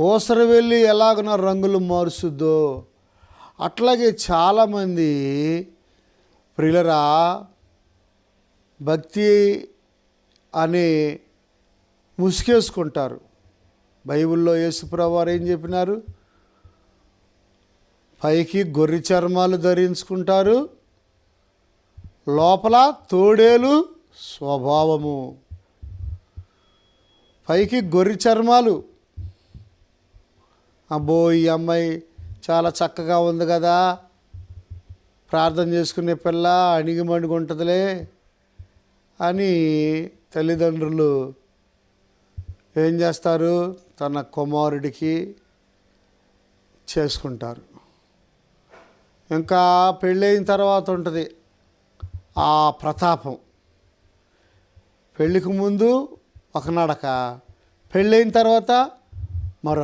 ఊసర వెళ్ళి ఎలాగున రంగులు మారుస్తుందో. అట్లాగే చాలామంది ప్రియులరా భక్తి అని ముసుగేసుకుంటారు. బైబిల్లో యేసుప్రవారు ఏం చెప్పినారు? పైకి గొర్రె చర్మాలు ధరించుకుంటారు లోపల తోడేలు స్వభావము. పైకి గొర్రె చర్మాలు అబ్బో ఈ అమ్మాయి చాలా చక్కగా ఉంది కదా. ప్రార్థన చేసుకునే పిల్ల అణిగి ఉంటుందిలే అని తల్లిదండ్రులు ఏం చేస్తారు? తన కుమారుడికి చేసుకుంటారు. ఇంకా పెళ్ళైన తర్వాత ఉంటుంది ఆ ప్రతాపం. పెళ్ళికి ముందు ఒక నడక పెళ్ళైన తర్వాత